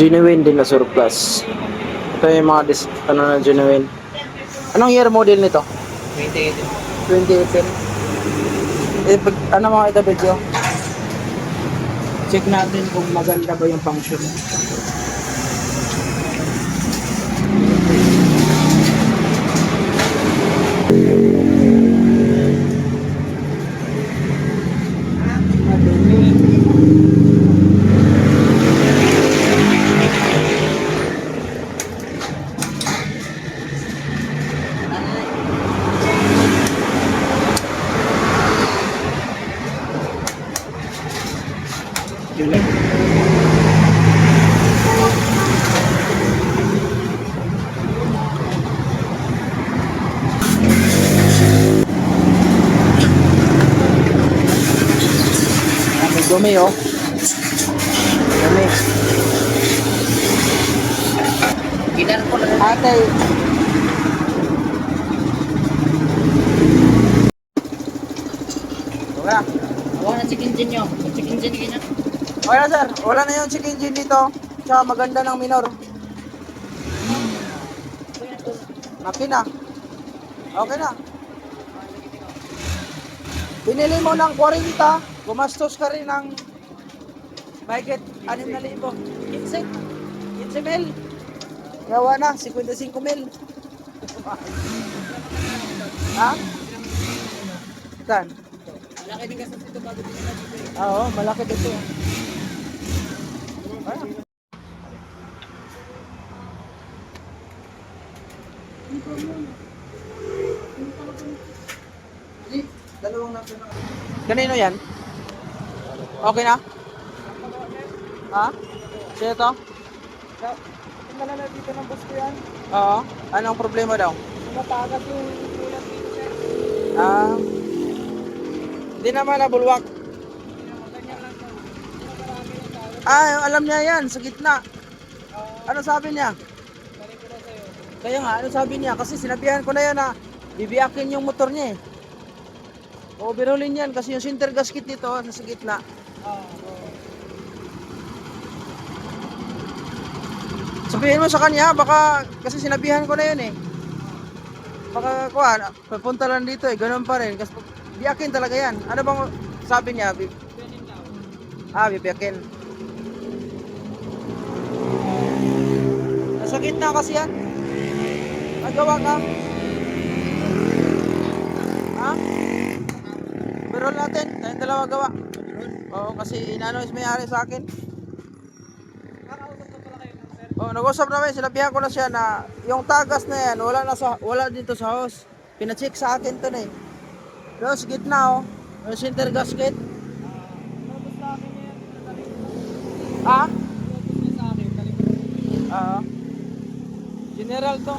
Genuine din na surplus. Ito yung mga dis, ano na genuine. Anong year model nito? 2018. 2018. Eh, pag, ano mga ito video? Check natin kung maganda ba yung function. Dumi oh. Dumi. Ginan ko lang. Ate. Wala. Awa na chicken gin nyo. Chicken gin na. Wala sir, wala na yung chicken engine dito. Tsaka maganda ng minor. Okay na. Okay na. Binili mo ng 40, gumastos ka rin ng mahigit 6,000. 15. 15 mil. Yawa na, 55 mil. ha? Saan? Malaki din kasi ito bago din na dito. Oo, malaki dito. Ah. Dalawang natin Kanino yan? Okay na? Ha? Sino to? Tingnan na dito ng bus ko yan. Oo. Anong problema daw? Matagas yung kulang dito. Ah. Hindi naman nabulwak. Ah, alam niya yan, sa gitna. Ano sabi niya? Na. Kaya nga, ano sabi niya? Kasi sinabihan ko na yan na bibiyakin yung motor niya eh. Overhaulin yan kasi yung center gasket nito nasa gitna. Oo. Sabihin mo sa kanya, baka kasi sinabihan ko na yun eh. Baka kuha, papunta lang dito eh, ganun pa rin. Kasi biyakin talaga yan. Ano bang sabi niya? Bi- Ganyan daw. ah, bibiyakin. Nasa gitna kasi yan. Nagawa ka. Ha? Pero natin, tayong dalawa gawa. Oo, kasi inano is may-ari sa akin. Kakausap ko pala kayo ng sir. Oh, nag-usap namin, sinabihan ko na siya na yung tagas na yan, wala na sa wala dito sa house. Pina-check sa akin 'to na eh. Sa gitna oh, yung center gasket. Tapos. Ah? Tapos. Oo. General to.